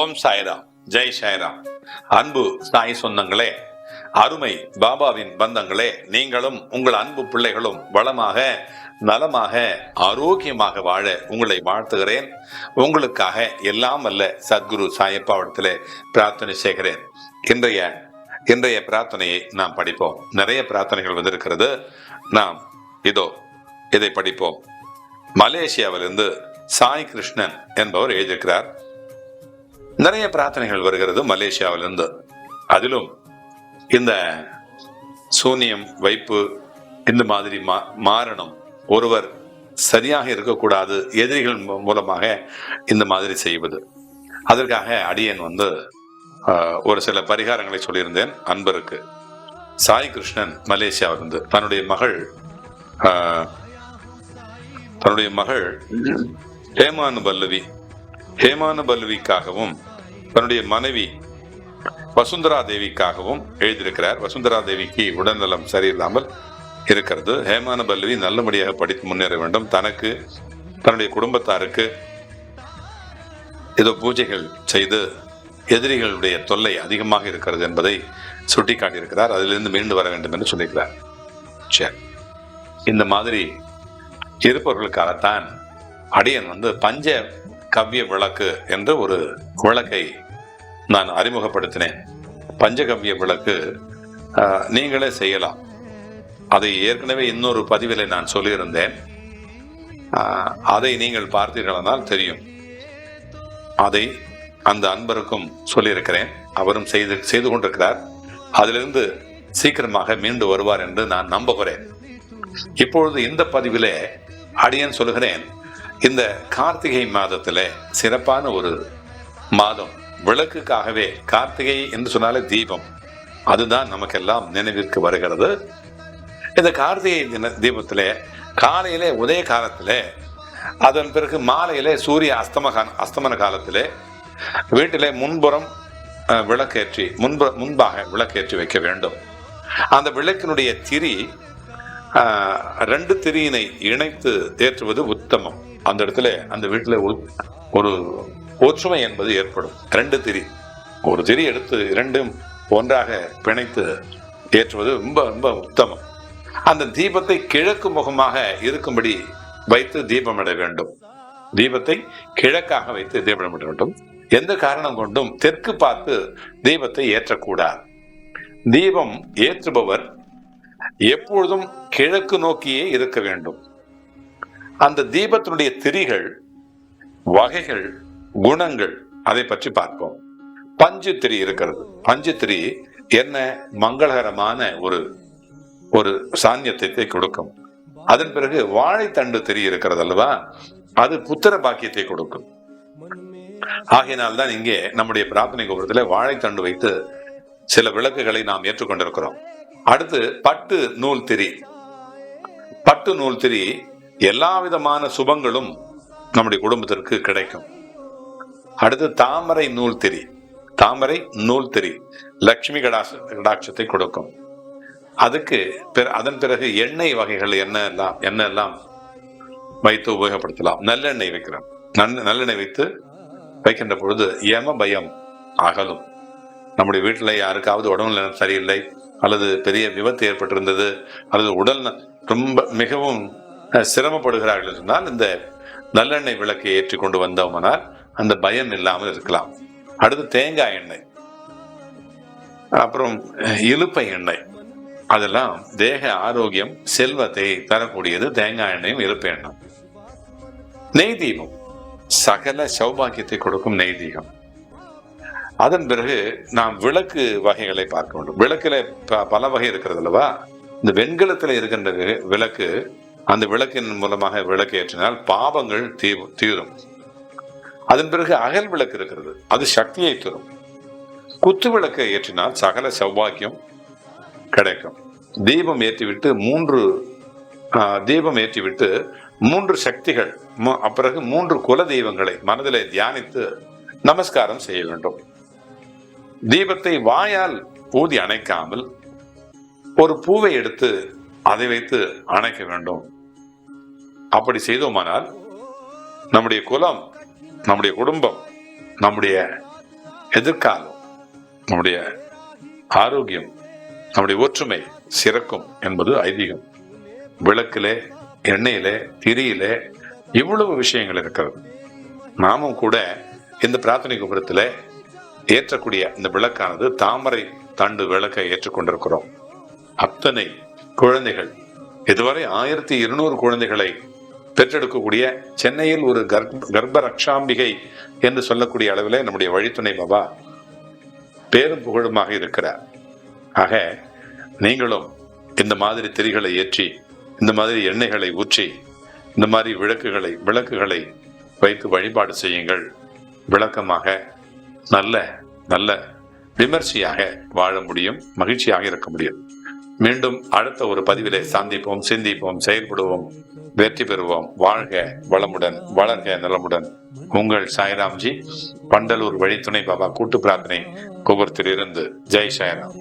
ஓம் சாய்ராம். ஜெய் சாய்ராம். அன்பு சாய் சொந்தங்களே அருமை பாபாவின் பந்தங்களே நீங்களும் உங்கள் அன்பு பிள்ளைகளும் வளமாக நலமாக ஆரோக்கியமாக வாழ உங்களை வாழ்த்துகிறேன். உங்களுக்காக எல்லாம் அல்ல சத்குரு சாயப்பாவிடத்திலே பிரார்த்தனை செய்கிறேன். இன்றைய இன்றைய பிரார்த்தனையை நாம் படிப்போம். நிறைய பிரார்த்தனைகள் வந்திருக்கிறது. நாம் இதோ இதை படிப்போம். மலேசியாவிலிருந்து சாய் கிருஷ்ணன் என்பவர் எழுதியிருக்கிறார். நிறைய பிரார்த்தனைகள் வருகிறது மலேசியாவிலிருந்து. அதிலும் இந்த சூனியம் வைப்பு இந்த மாதிரி மா- மாறணும் ஒருவர் சரியாக இருக்கக்கூடாது எதிரிகள் மூ- மூலமாக இந்த மாதிரி செய்வது. அதற்காக அடியன் வந்து ஆஹ், ஒரு சில பரிகாரங்களை சொல்லியிருந்தேன் அன்பருக்கு. சாய் கிருஷ்ணன் மலேசியாவிலிருந்து தன்னுடைய மகள் ஆஹ், தன்னுடைய மகள் ஹேமானு பல்லவி ஹேமானு பல்லவிக்காகவும் தன்னுடைய மனைவி வசுந்தரா தேவிக்காகவும் எழுதியிருக்கிறார். வசுந்தரா தேவிக்கு உடல்நலம் சரியில்லாமல் இருக்கிறது. ஹேமான பல்லவி நல்லபடியாக படித்து முன்னேற வேண்டும். தனக்கு தன்னுடைய குடும்பத்தாருக்கு ஏதோ பூஜைகள் செய்து எதிரிகளுடைய தொல்லை அதிகமாக இருக்கிறது என்பதை சுட்டிக்காட்டியிருக்கிறார். அதிலிருந்து மீண்டு வர வேண்டும் என்று சொல்லியிருக்கிறார். சரி. இந்த மாதிரி இருப்பவர்களுக்காகத்தான் அடியன் வந்து பஞ்ச கவ்ய விளக்கு என்று ஒரு விளக்கை நான் அறிமுகப்படுத்தினேன். பஞ்சகவ்ய விளக்கு நீங்களே செய்யலாம். அதை ஏற்கனவே இன்னொரு பதிவில் நான் சொல்லியிருந்தேன். அதை நீங்கள் பார்த்தீர்களானால் தெரியும். அதை அந்த அன்பருக்கும் சொல்லியிருக்கிறேன். அவரும் செய்து செய்து கொண்டிருக்கிறார். அதிலிருந்து சீக்கிரமாக மீண்டு வருவார் என்று நான் நம்புகிறேன். இப்பொழுது இந்த பதிவிலே அடியன் சொல்லுகிறேன். இந்த கார்த்திகை மாதத்தில் சிறப்பான ஒரு மாதம். விளக்குக்காகவே கார்த்திகை என்று சொன்னாலே தீபம். அதுதான் நமக்கெல்லாம் நினைவிற்கு வருகிறது. இந்த கார்த்திகை தின தீபத்திலே காலையிலே உதய காலத்திலே அதன் பிறகு மாலையிலே சூரிய அஸ்தம அஸ்தமன காலத்திலே வீட்டிலே முன்புறம் விளக்கேற்றி முன்பு முன்பாக விளக்கேற்றி வைக்க வேண்டும். அந்த விளக்கினுடைய திரி ரெண்டு திரியினை இணைத்து ஏற்றுவது உத்தமம். அந்த இடத்துல அந்த வீட்டில் ஒரு ஒற்றுமை என்பது ஏற்படும். ரெண்டு திரி. ஒரு திரி எடுத்து இரண்டும் ஒன்றாக பிணைத்து ஏற்றுவது ரொம்ப ரொம்ப உத்தமம். அந்த தீபத்தை கிழக்கு முகமாக இருக்கும்படி வைத்து தீபமிட வேண்டும். தீபத்தை கிழக்காக வைத்து தீபமிட வேண்டும். எந்த காரணம் கொண்டும் தெற்கு பார்த்து தீபத்தை ஏற்றக்கூடாது. தீபம் ஏற்றுபவர் எப்பொழுதும் கிழக்கு நோக்கியே இருக்க வேண்டும். அந்த தீபத்தினுடைய திரிகள் வகைகள் குணங்கள். அதை பற்றி பார்ப்போம். பஞ்சு திரி இருக்கிறது. பஞ்சு திரி என்ன மங்களகரமான ஒரு ஒரு சாநியத்தை கொடுக்கும். அதன் பிறகு வாழைத்தண்டு திரி இருக்கிறது அல்லவா? அது புத்திர பாக்கியத்தை கொடுக்கும். ஆகையினால் தான் இங்கே நம்முடைய பிரார்த்தனை கோபுரத்தில் வாழைத்தண்டு வைத்து சில விளக்குகளை நாம் ஏற்றுக்கொண்டிருக்கிறோம். அடுத்து பட்டு நூல் திரி. பட்டு நூல் திரி எல்லா விதமான சுபங்களும் நம்முடைய குடும்பத்திற்கு கிடைக்கும். அடுத்து தாமரை நூல் திரி. தாமரை நூல் திரி. லக்ஷ்மி கடாச கடாட்சத்தை கொடுக்கும். அதுக்கு பிற- அதன் பிறகு எண்ணெய் வகைகள் என்ன எல்லாம் என்ன எல்லாம் வைத்து உபயோகப்படுத்தலாம். நல்லெண்ணெய் வைக்கிறோம். நன்- நல்லெண்ணெய் வைத்து வைக்கின்ற பொழுது ஏம பயம் அகலும். நம்முடைய வீட்டில் யாருக்காவது உடம்பு சரியில்லை அல்லது பெரிய விபத்து ஏற்பட்டிருந்தது அல்லது உடல் ரொம்ப மிகவும் சிரமப்படுகிறார்கள் என்று சொன்னால் இந்த நல்லெண்ணெய் விளக்கை ஏற்றி கொண்டு வந்தோம்னால் அந்த பயம் இல்லாமல் இருக்கலாம். அடுத்து தேங்காய் எண்ணெய். அப்புறம் இழுப்பை இலுப்பை எண்ணெய். அதெல்லாம் தேக ஆரோக்கியம் செல்வத்தை தரக்கூடியது தேங்காய் எண்ணெயும் இலுப்பை எண்ணெய். நெய் தீபம். சகல சௌபாக்கியத்தை கொடுக்கும் நெய் தீபம். அதன் பிறகு நாம் விளக்கு வகைகளை பார்க்க வேண்டும். விளக்குல ப- பல வகை இருக்கிறது அல்லவா? இந்த வெண்கலத்தில் இருக்கின்ற விளக்கு அந்த விளக்கின் மூலமாக விளக்கு ஏற்றினால் பாவங்கள் தீ தீரும். அதன் பிறகு அகல் விளக்கு இருக்கிறது. அது சக்தியை தரும். குத்து விளக்கை ஏற்றினால் சகல சௌபாக்கியம் கிடைக்கும். தீபம் ஏற்றிவிட்டு மூன்று தீபம் ஏற்றிவிட்டு மூன்று சக்திகள் பிறகு மூன்று குல தெய்வங்களை மனதிலே தியானித்து நமஸ்காரம் செய்ய வேண்டும். தீபத்தை வாயால் ஊதி அணைக்காமல் ஒரு பூவை எடுத்து அதை வைத்து அணைக்க வேண்டும். அப்படி செய்தோமானால் நம்முடைய குலம் நம்முடைய குடும்பம் நம்முடைய எதிர்காலம் நம்முடைய ஆரோக்கியம் நம்முடைய ஒற்றுமை சிறக்கும் என்பது ஐதீகம். விளக்கிலே எண்ணெயிலே திரியிலே இவ்வளவு விஷயங்கள் இருக்கிறது. நாமும் கூட இந்த பிரார்த்தனை கோபுரத்தில் ஏற்றக்கூடிய இந்த விளக்கானது தாமரை தண்டு விளக்கை ஏற்றுக்கொண்டிருக்கிறோம். அத்தனை குழந்தைகள் இதுவரை ஆயிரத்தி இருநூறு குழந்தைகளை பெற்றெடுக்கக்கூடிய சென்னையில் ஒரு கர்ப்ப கர்ப்ப ரக்ஷாம்பிகை என்று சொல்லக்கூடிய அளவில் நம்முடைய வழித்துணை பாபா பேரும் புகழுமாக இருக்கிறார். ஆக நீங்களும் இந்த மாதிரி திரிகளை ஏற்றி இந்த மாதிரி எண்ணெய்களை ஊற்றி இந்த மாதிரி விளக்குகளை விளக்குகளை வைத்து வழிபாடு செய்யுங்கள். விளக்கமாக நல்ல நல்ல விமர்சையாக வாழ முடியும் மகிழ்ச்சியாக இருக்க முடியும். மீண்டும் அடுத்த ஒரு பதிவிலே சந்திப்போம் சிந்திப்போம் செயல்படுவோம் வெற்றி பெறுவோம். வாழ்க வளமுடன் வளர்க நலமுடன். உங்கள் சாய்ராம்ஜி பண்டலூர் வழித்துணை பாபா கூட்டு பிரார்த்தனை கோபுரத்தில் இருந்து ஜெய் சாய்ராம்.